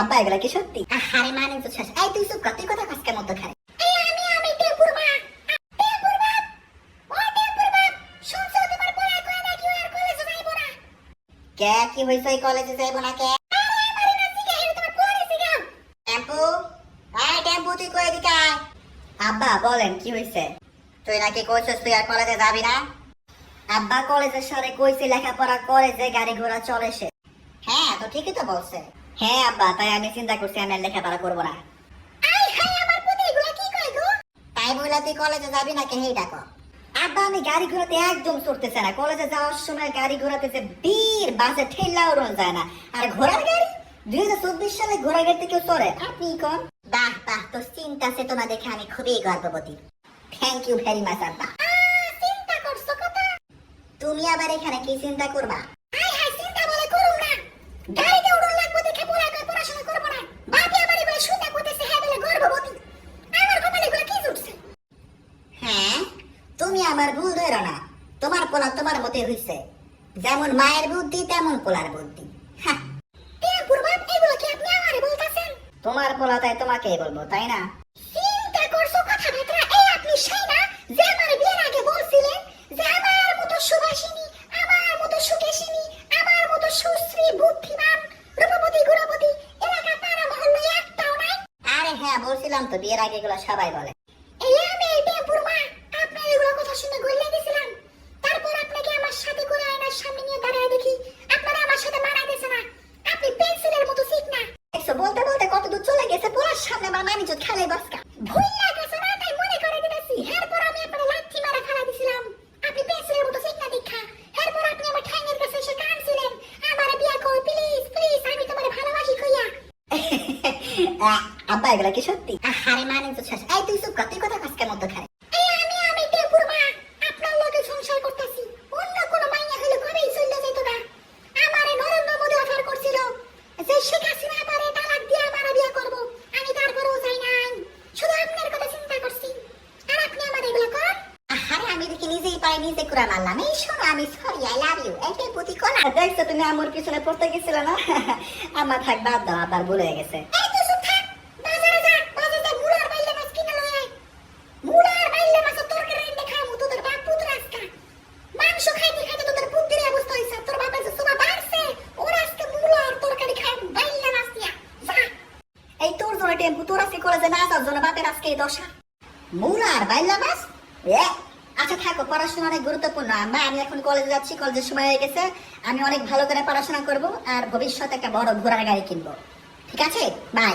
আব্বা এগুলা কি সত্যি? আরে মানে তো শেষ এই তুই চুপ কর তুই কথা কাজকে মতো না কি কে হইছে কলেজে যাইবো না কে? হেরে টেম্পু? টেম্পু তুই কই দিকে আব্বা বলেন কি হইছে? তুই নাকি কইছিস তুই আর কলেজে যাবি না? আব্বা কলেজের সাথে কইছে লেখাপড়া করে যে গাড়ি ঘোড়া চলে সে। হ্যাঁ তো ঠিকই তো বলছে। হ্যাঁ আব্বা তাই আমি চিন্তা করছি আমি আর লেখাপড়া করব না। তাই বলে তুই কলেজে যাবি না কে ডাকো। আব্বা আমি গাড়ি ঘোড়াতে একদম চড়তেছে না। কলেজে যাওয়ার সময় গাড়ি ঘোড়াতে যে বীর বাসে ঠেলা উড়ন যায় না। আর ঘোড়ার গাড়ি? দুই হাজার চব্বিশ সালে ঘোড়ার গাড়িতে কেউ চড়ে? আপনি কোন? বাহ বাহ তো চিন্তা চেতনা দেখে আমি খুবই গর্ববতী থ্যাংক ইউ ভেরি মাচ আব্বা। চিন্তা করছ কথা? তুমি আবার এখানে কি চিন্তা করবা? হাই হাই চিন্তা বলে করুম না। গাড়িতে উড়ন লাগবে দেখে পড়া করে পড়াশোনা করব না বাপি আমার এবারে শুনতে করতেছে হ্যাঁ বলে গর্ভবতী আমার কপালে এগুলো কি জুটছে হ্যাঁ তুমি আমার ভুল ধরো না। তোমার পোলা তোমার মতে হইছে। যেমন মায়ের বুদ্ধি তেমন পোলার বুদ্ধি। তোমার পোলা তাই তোমাকেই বলব তাই না? চিন্তা করছ কথা ভেতরা এই আপনি সেই না যে আমার বিয়ের আগে বলছিলেন যে আমার মতো সুভাষিনী আমার মতো সুকেশিনী আমার মতো সুশ্রী বুদ্ধিমান রূপবতী গুণবতী এলাকা পাড়া মহল্লা একটাও নাই। আরে হ্যাঁ বলছিলাম তো বিয়ের আগে এগুলো সবাই বলে এই আমি এই টেম্পুর মা আপনার এগুলো কথা শুনে গল্লে গেছিলাম তারপর আপনাকে আমার সাথে করে আয়নার সামনে নিয়ে দাঁড়ায় দেখি আপনারা আমার সাথে মানায় দিছে না আপনি পেন্সিলের মতো ঠিক না দেখছ বলতে বলতে কত পোলার সামনে মানি খেলে বসকা না তাই মনে করে দিতেছি। এরপর আমি আপনার লাঠি মারা খেলা দিছিলাম। আপনি পেন্সিলের মতো এরপর আপনি আমার ঠ্যাঙের কাছে এসে কাঁদছিলেন। আমার বিয়া কর প্লিজ প্লিজ আমি তোমার ভালোবাসি কইয়া। আব্বা এগুলা কি সত্যি? আরে মানে তো এই তুই চুপ কর তুই কথা কাজকে মতো খায় এই আমি আমি টেপুর মা আপনার লগে সংসার করতেছি অন্য কোন মাইয়া হইলে কবেই চলে যেত না আমারে নরেন্দ্র মোদী অফার করছিল যে শেখ হাসিনা পারে তালাক দিয়ে আমার বিয়ে করব আমি তারপরেও চাই নাই শুধু আপনার কথা চিন্তা করছি আর আপনি আমার এগুলো করেন আরে আমি দেখি নিজেই পাই নিজে করে মারলাম এই শোনো, আমি সরি আই লাভ ইউ কোন দেখছ তুমি আমার পিছনে পড়তে না? আমার থাক, বাদ দাও আবার ভুলে গেছে। মাছ মাছ মাছ টেম্পু না জন্য বাপের আজকে দশা। মুলার বাইলা মাছ? এ আচ্ছা থাকো, পড়াশোনা অনেক গুরুত্বপূর্ণ। আমরা আমি এখন কলেজে যাচ্ছি কলেজের সময় হয়ে গেছে। আমি অনেক ভালো করে পড়াশোনা করব আর ভবিষ্যতে একটা বড় ঘোড়ার গাড়ি কিনবো। ঠিক আছে? বাই